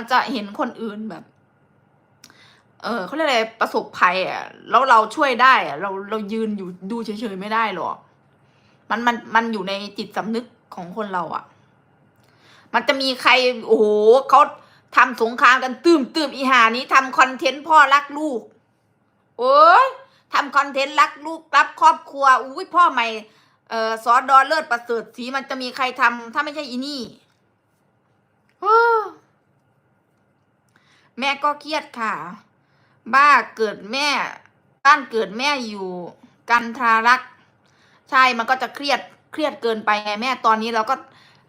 มันจะเห็นคนอื่นแบบ เออเขาเรียกอะไรประสบภัยอะแล้วเราช่วยได้อะเราเรายืนอยู่ดูเฉยๆไม่ได้หรอกมันมันมันอยู่ในจิตสำนึกของคนเราอะ มันจะมีใครโอ้โหเขาทำสงครามกันตืมตืมอีหานี้ทำคอนเทนต์พ่อรักลูก โอ้ยทำคอนเทนต์รักลูกรักครอบครัวอุ้ยพ่อใหม่เอ่อสอดอเลิศประเสริฐสีมันจะมีใครทำถ้าไม่ใช่อีนี่เฮ้อ แม่ก็เครียดค่ะ บ้าเกิดแม่ บ้านเกิดแม่อยู่กันทารัก ใช่มันก็จะเครียดเครียดเกินไปไงแม่ตอนนี้เราก็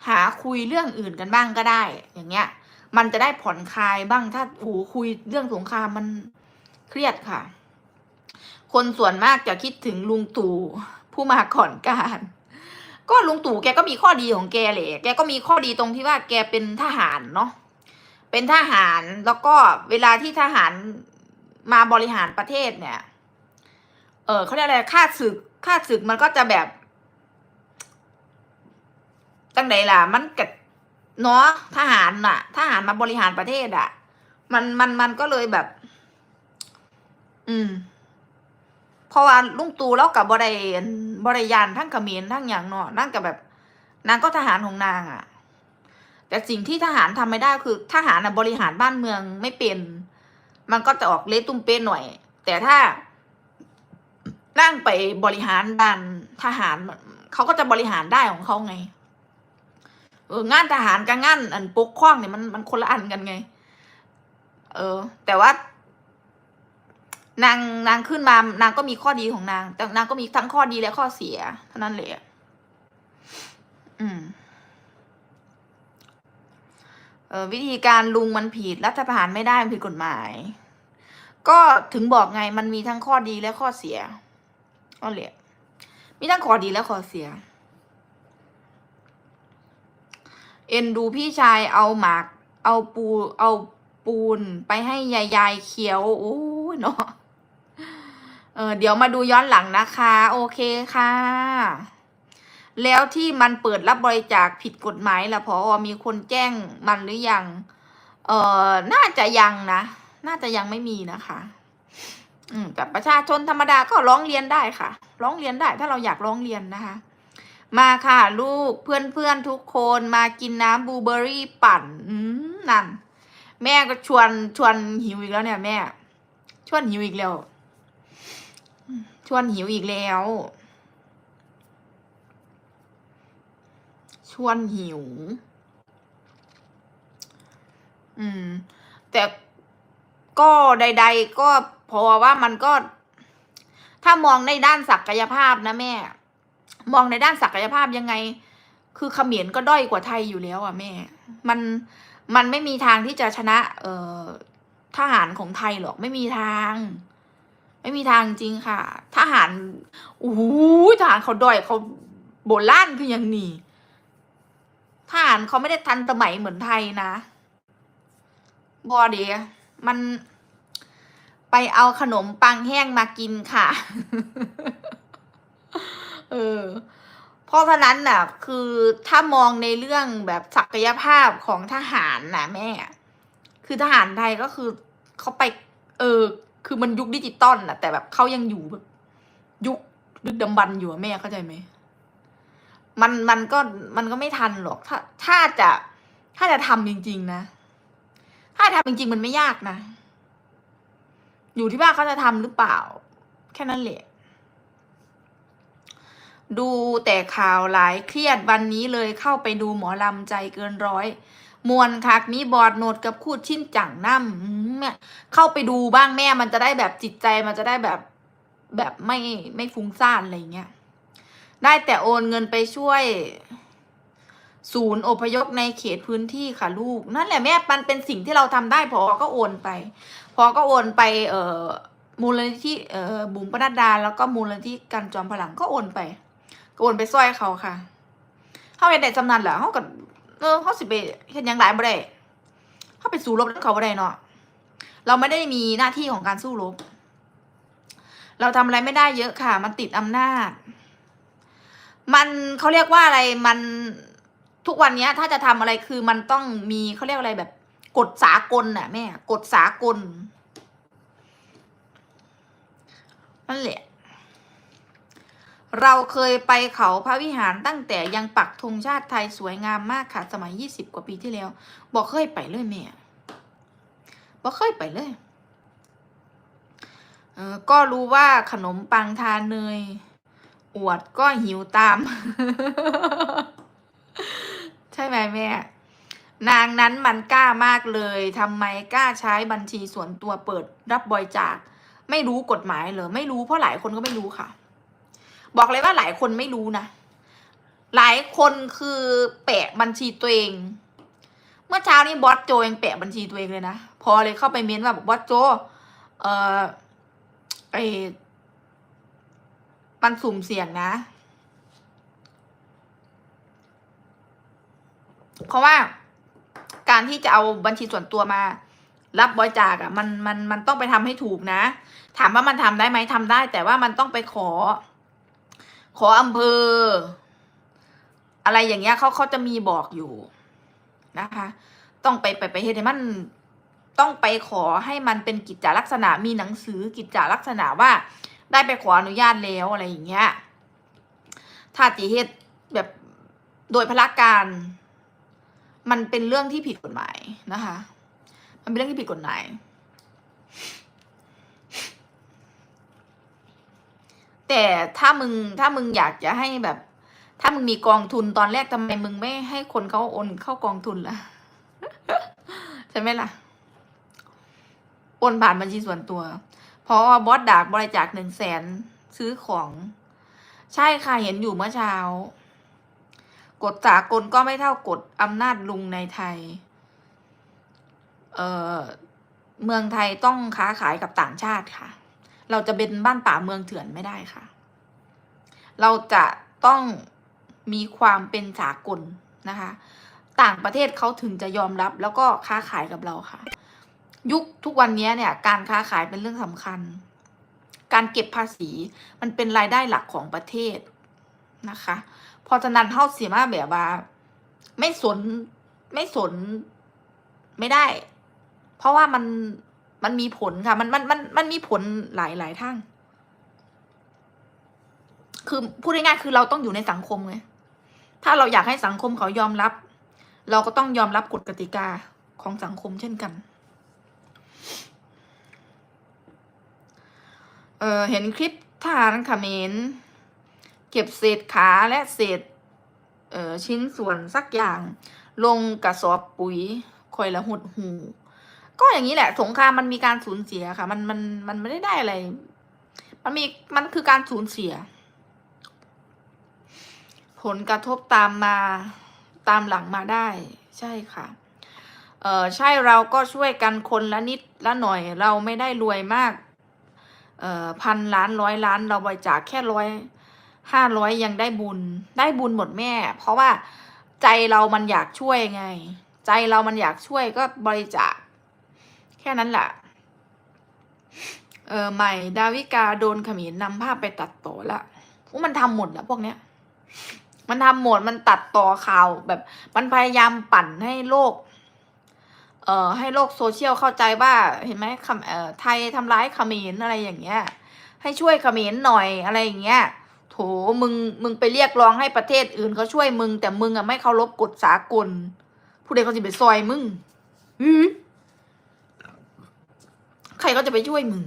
หาคุยเรื่องอื่นกันบ้างก็ได้ อย่างเงี้ย มันจะได้ผ่อนคลายบ้างถ้าโอ้คุยเรื่องสงครามมันเครียดค่ะ คนส่วนมากจะคิดถึงลุงตู่ผู้มาก่อนการ ก็ลุงตู่แกก็มีข้อดีของแกแหละแกก็มีข้อดีตรงที่ว่าแกเป็นทหารเนาะ เป็นทหารแล้วก็เวลาที่ทหารมาบริหารประเทศเนี่ย เออเขาเรียกอะไรค่าศึกค่าศึกมันก็จะแบบจังไหนล่ะ มันกัดเนาะทหารน่ะ ทหารมาบริหารประเทศอะ มันมันมันก็เลยแบบ อืมเพราะว่าลุงตูแล้วกับบริบริยานทั้งขมรทั้งอย่างเนาะนั่งกับแบบ นางก็ทหารของนางอะ แต่สิ่งที่ทหารทำไม่ได้คือทหารบริหารบ้านเมืองไม่เป็น มันก็จะออกเละตุ้มเป้หน่อย แต่ถ้านั่งไปบริหารด้านทหารเขาก็จะบริหารได้ของเขาไงเอองานทหารกับงานอันปกครองเนี่ยมันมันคนละอันกันไง เออ แต่ว่านางนางขึ้นมานางก็มีข้อดีของนาง แต่นางก็มีทั้งข้อดีและข้อเสียเท่านั้นแหละอืมเออ วิธีการลุงมันผิดรัฐประหารไม่ได้มันผิดกฎหมาย ก็ถึงบอกไงมันมีทั้งข้อดีและข้อเสียก็เลยมีทั้งข้อดีและข้อเสีย เอ็นดูพี่ชายเอาหมากเอาปูเอาปูนไปให้ยายยายเคี้ยวโอ้เนาะเออเดี๋ยวมาดูย้อนหลังนะคะ โอเคค่ะ แล้วที่มันเปิดรับบริจาคผิดกฎหมายล่ะพอมีคนแจ้งมันหรือยัง เอ่อ น่าจะยังนะ น่าจะยังไม่มีนะคะ อืมแต่ประชาชนธรรมดาก็ร้องเรียนได้ค่ะ ร้องเรียนได้ ถ้าเราอยากร้องเรียนนะคะ มาค่ะลูกเพื่อนเพื่อนๆทุกคนมากินน้ำบลูเบอร์รี่ปั่นนั่น แม่ก็ชวนชวนหิวอีกแล้วเนี่ยแม่ ชวนหิวอีกแล้ว ชวนหิวอีกแล้ว วนหิว อืม แต่ก็ใด ๆ ก็พราะว่ามันก็ ถ้ามองในด้านศักยภาพนะแม่ มองในด้านศักยภาพยังไง คือเขมรก็ด้อยกว่าไทยอยู่แล้วอะแม่ มันมันไม่มีทางที่จะชนะ เอ่อทหารของไทยหรอกไม่มีทาง ไม่มีทางจริงค่ะ ทหารโอ้โหทหารเขาด้อยเขาโบราณคืออย่างนี้ ทหารเขาไม่ได้ทันสมัยเหมือนไทยนะบอดีมันไปเอาขนมปังแห้งมากินค่ะ เออ เพราะฉะนั้นน่ะ คือถ้ามองในเรื่องแบบศักยภาพของทหารนะแม่ คือทหารไทยก็คือเขาไป เออ คือมันยุคดิจิตอลน่ะ แต่แบบเขายังอยู่แบบยุคดึกดำบรรพ์อยู่อะแม่เข้าใจไหม มันมันก็มันก็ไม่ทันหรอก ถ้าถ้าจะถ้าจะทำจริง ๆ นะ ถ้าทำจริง ๆ มันไม่ยากนะ อยู่ที่ว่าเขาจะทำหรือเปล่า แค่นั้นแหละ ดูแต่ข่าวหลายเครียดวันนี้เลยเข้าไปดูหมอลำใจเกินร้อย มวนคักมีบอดโนดกับคูดชิ้นจังน้ำแม่เข้าไปดูบ้างแม่มันจะได้แบบจิตใจมันจะได้แบบแบบไม่ไม่ฟุ้งซ่านอะไรเงี้ย ได้แต่โอนเงินไปช่วย ศูนย์อพยพในเขตพื้นที่ค่ะลูก นั่นแหละแม่มันเป็นสิ่งที่เราทำได้พอก็โอนไป พอก็โอนไป เอ่อมูลนิธิเอ่อบุ๋มปนัดดา แล้วก็มูลนิธิกันจอมพลังก็โอนไปก็โอนไปซอยเขาค่ะเขาไปได้จำนันแหละเขาก็เออเขาสิไปเห็นยังหลายบ่ได้เขาไปสู้รบกับเขาบ่ได้เนาะเราไม่ได้มีหน้าที่ของการสู้รบ เราทำอะไรไม่ได้เยอะค่ะ มันติดอำนาจ มันเขาเรียกว่าอะไรมันทุกวันเนี้ย ถ้าจะทำอะไรคือมันต้องมีเขาเรียกอะไรแบบกฎสากลน่ะแม่กฎสากลนั่นแหละเราเคยไปเขาพระวิหารตั้งแต่ยังปักธงชาติไทยสวยงามมากค่ะ สมัยยี่สิบกว่าปีที่แล้ว บอกเคยไปเลยแม่บอกเคยไปเลยเออก็รู้ว่าขนมปังทานเนย อวดก็หิวตาม ใช่ไหมแม่ นางนั้นมันกล้ามากเลยทำไมกล้าใช้บัญชีส่วนตัวเปิดรับบริจาค ไม่รู้กฎหมายเหรอไม่รู้เพราะหลายคนก็ไม่รู้ค่ะ บอกเลยว่าหลายคนไม่รู้นะหลายคนคือแปะบัญชีตัวเอง เมื่อเช้านี้บอสโจยังแปะบัญชีตัวเองเลยนะ พอเลยเข้าไปเม้นว่าบอกบอสโจ เออไอ มันสุ่มเสี่ยงนะ เพราะว่าการที่จะเอาบัญชีส่วนตัวมา รับบริจาคอะมันมันมันต้องไปทำให้ถูกนะ ถามว่ามันทำได้ไหมทำได้ แต่ว่ามันต้องไปขอ ขออำเภอ อะไรอย่างเงี้ยเขาเขาจะมีบอกอยู่นะคะ ต้องไปไปไปเฮ็ดให้มันต้องไปขอให้มันเป็นกิจจลักษณะมีหนังสือกิจจลักษณะว่า ได้ไปขออนุญาตแล้วอะไรอย่างเงี้ยถ้าจีเฮ็ดแบบโดยพละการ มันเป็นเรื่องที่ผิดกฎหมายนะคะ มันเป็นเรื่องที่ผิดกฎหมายแต่ถ้ามึงถ้ามึงอยากจะให้แบบ ถ้ามึงมีกองทุนตอนแรกทำไมมึงไม่ให้คนเขาโอนเข้ากองทุนล่ะใช่ไหมล่ะโอนผ่านบัญชีส่วนตัว พราะว่าบอสดากบริจาคหนึ่งแสนซื้อของ ใช่ค่ะเห็นอยู่เมื่อเช้า กฎสากลก็ไม่เท่ากฎอำนาจลุงในไทย เอ่อ เมืองไทยต้องค้าขายกับต่างชาติค่ะ เราจะเป็นบ้านป่าเมืองเถื่อนไม่ได้ค่ะ เราจะต้องมีความเป็นสากลนะคะ ต่างประเทศเขาถึงจะยอมรับแล้วก็ค้าขายกับเราค่ะ ยุคทุกวันนี้เนี่ย การค้าขายเป็นเรื่องสำคัญ การเก็บภาษีมันเป็นรายได้หลักของประเทศนะคะ พอฉะนันเท่าเสียมาแบบว่า ไม่สนไม่สนไม่ได้ เพราะว่ามันมันมีผลค่ะ มันมันมันมันมีผลหลายหลายทางคือพูดง่ายๆคือเราต้องอยู่ในสังคมไงถ้าเราอยากให้สังคมเขายอมรับ เราก็ต้องยอมรับกฎกติกาของสังคมเช่นกัน เออเห็นคลิปทหารเขมรเก็บเศษขาและเศษ เออชิ้นส่วนสักอย่าง ลงกระสอบปุ๋ยคอยละหดหู ก็อย่างนี้แหละ สงครามมันมีการสูญเสียค่ะ มันมันมันไม่ได้ได้อะไร มันมีมันคือการสูญเสีย ผลกระทบตามมาตามหลังมาได้ ใช่ค่ะ เออใช่เราก็ช่วยกันคนละนิดละหน่อยเราไม่ได้รวยมากเอ่อพันล้านร้อยล้านเราบริจาคแค่ร้อยห้าร้อยยังได้บุญได้บุญหมดแม่ เพราะว่าใจเรามันอยากช่วยไง ใจเรามันอยากช่วยก็บริจาคแค่นั้นแหละเออใหม่ดาวิกาโดนขมิ้นนำภาพไปตัดต่อละโอ้มันทำหมดแล้วพวกเนี้ย มันทำหมดมันตัดต่อข่าวแบบ มันพยายามปั่นให้โลก เอ่อให้โลกโซเชียลเข้าใจว่าเห็นไหมคำเอ่อไทยทำร้ายเขมรอะไรอย่างเงี้ย ให้ช่วยเขมรหน่อยอะไรอย่างเงี้ยโถมึงมึงไปเรียกร้องให้ประเทศอื่นเขาช่วยมึง แต่มึงอะไม่เคารพกฎสากล ผู้ใดเขาจะไปซอยมึงอือใครเขาจะไปช่วยมึง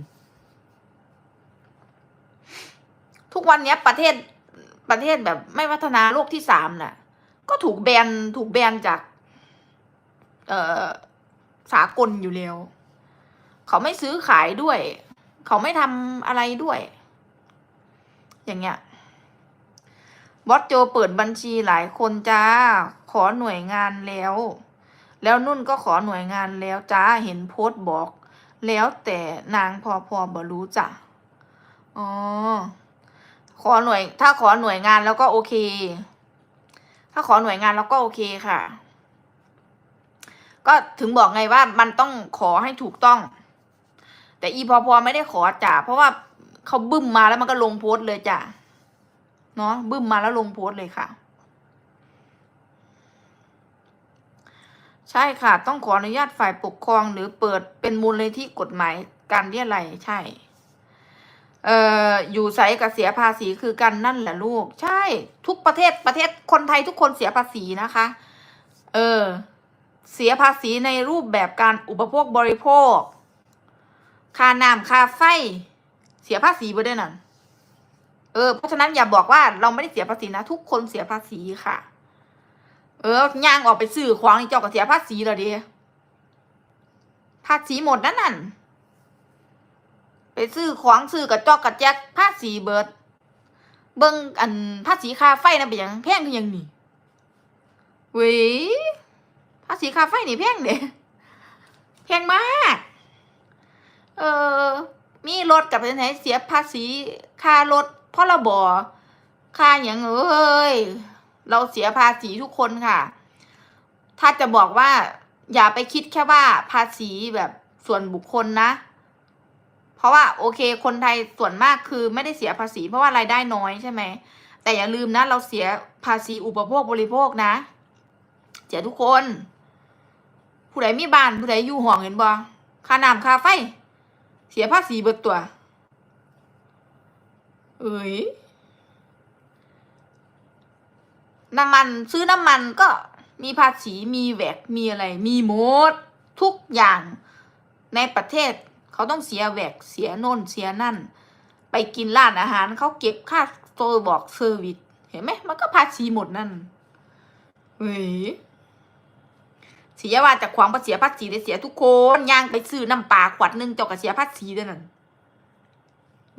ทุกวันเนี้ยประเทศประเทศแบบไม่พัฒนาโลกที่สามน่ะ ก็ถูกแบนถูกแบนจาก เอ่อ สากลอยู่แล้ว เขาไม่ซื้อขายด้วย เขาไม่ทำอะไรด้วย อย่างเงี้ยบอสโจเปิดบัญชีหลายคนจ้า ขอหน่วยงานแล้ว แล้วนุ่นก็ขอหน่วยงานแล้วจ้าเห็นโพสต์บอก แล้วแต่นางพอพอบรู้จ้ะอ๋อขอหน่วย ถ้าขอหน่วยงานแล้วก็โอเค ถ้าขอหน่วยงานแล้วก็โอเคค่ะ ก็ถึงบอกไงว่ามันต้องขอให้ถูกต้อง แต่อีพอพอไม่ได้ขอจ่าเพราะว่าเขาบึ้มมาแล้วมันก็ลงโพสต์เลยจ้ะเนาะบึ้มมาแล้วลงโพสต์เลยค่ะ ใช่ค่ะ ต้องขออนุญาตฝ่ายปกครองหรือเปิดเป็นมูลเลยที่กฎหมายการเรียอะไรยใช่เอ่ออยู่ใส่กับเสียภาษีคือกันนั่นแหละลูก ใช่ ทุกประเทศประเทศคนไทยทุกคนเสียภาษีนะคะ เออ เสียภาษีในรูปแบบการอุปโภคบริโภค ค่าน้ำค่าไฟ เสียภาษีไปด้วยนั่นเออ เพราะฉะนั้นอย่าบอกว่าเราไม่ได้เสียภาษีนะทุกคนเสียภาษีค่ะ เออย่างออกไปซื้อของนี่เจ้าก็เสียภาษีแล้วดิภาษีหมดนั่นน่ะไปซื้อของซื้อกระจอกกระแจกภาษีเบิด เบิ่งอันภาษีค่าไฟนะเป็นหยังแพงคือหยังนี่เว้ยาษีค่าไฟนี่แพงเด้แพงมาก เออมีรถกับเป็นไหนเสียภาษีค่ารถพรบค่าอย่างเอ้ยเราเสียภาษีทุกคนค่ะ ถ้าจะบอกว่า อย่าไปคิดแค่ว่าภาษีแบบส่วนบุคคลนะ เพราะว่าโอเค คนไทยส่วนมากคือไม่ได้เสียภาษี เพราะว่ารายได้น้อยใช่ไหม แต่อย่าลืมนะ เราเสียภาษีอุปโภคบริโภคนะ เสียทุกคน ผู้ใดมีบ้านผู้ใดอยู่ห้องเห็นบ่ค่าน้ำค่าไฟ เสียภาษีเบิดตัว เอ้ยน้ำมันซื้อน้ำมันก็มีภาษีมีแวกมีอะไร มีหมด ทุกอย่างในประเทศเขาต้องเสียแวกเสียโน่นเสียนั่น ไปกินร้านอาหารเขาเก็บค่าโซบอกเซอร์วิสเห็นไหมมันก็ภาษีหมดนั่นเฮ้ย สียว่าจากขวางภาษีภาษีได้เสียทุกคนย่างไปซื้อน้ำปลาขวดหนึ่งเจ้าก็เสียภาษีด้วยนั่น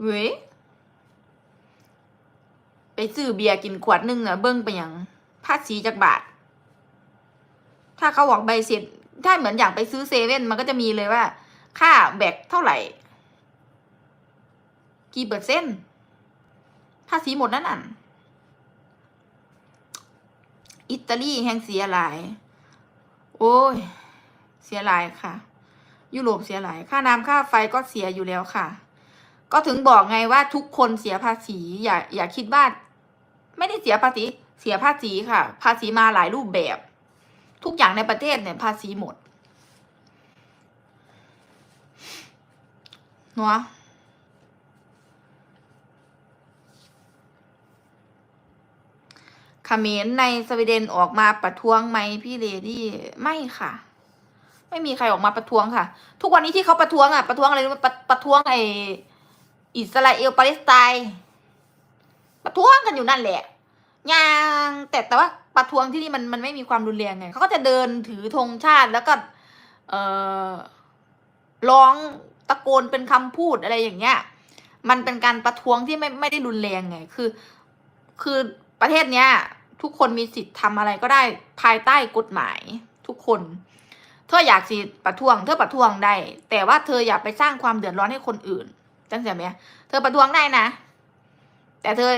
เว้ยไปซื้อเบียร์กินขวดหนึ่งอะเบิ้งไปอย่างภาษีจากบาท ถ้าเขาบอกใบเสร็จถ้าเหมือนอย่างไปซื้อเซเว่นมันก็จะมีเลยว่า ค่าแบกเท่าไหร่ กี่เปอร์เซ็นต์ภาษีหมดนั่นน่ะอิตาลีแห่งเสียหลาย โอ้ย เสียหลายค่ะ ยุโรปเสียหลาย ค่าน้ำค่าไฟก็เสียอยู่แล้วค่ะ ก็ถึงบอกไงว่าทุกคนเสียภาษี อย่าอย่าคิดว่า ไม่ได้เสียภาษี เสียภาษีค่ะ ภาษีมาหลายรูปแบบ ทุกอย่างในประเทศเนี่ยภาษีหมดเนาะเข มรในสวีเดนออกมาประท้วงไหมพี่เลดี้ไม่ค่ะ ไม่มีใครออกมาประท้วงค่ะ ทุกวันนี้ที่เขาประท้วงอะประท้วงอะไรประประท้วงไออิสราเอลปาเลสไตน์ประท้วงกันอยู่นั่นแหละยังแต่แต่ว่าประท้วงที่นี่มันมันไม่มีความรุนแรงไงเขาก็จะเดินถือธงชาติแล้วก็ เออร้องตะโกนเป็นคำพูดอะไรอย่างเงี้ย มันเป็นการประท้วงที่ไม่ไม่ได้รุนแรงไง คือ คือประเทศเนี้ย ทุกคนมีสิทธิ์ทำอะไรก็ได้ภายใต้กฎหมายทุกคน เธออยากสิประท้วง เธอประท้วงได้ แต่ว่าเธออย่าไปสร้างความเดือดร้อนให้คนอื่นจังเสียไหมเธอประท้วงได้นะ แต่เธอ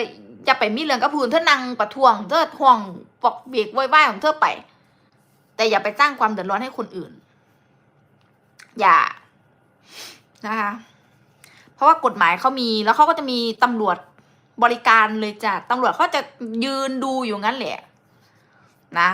อย่าไปมีเรื่องกับผู้อื่นเธอนั่งประท้วง เธอห่วงปอกเบียกไว้ไว้ของเธอไป แต่อย่าไปสร้างความเดือดร้อนให้คนอื่น อย่านะคะเพราะว่ากฎหมายเขามีแล้วเขาก็จะมีตำรวจ บริการเลยจ้ะตำรวจเขาจะยืนดูอยู่งั้นแหละนะ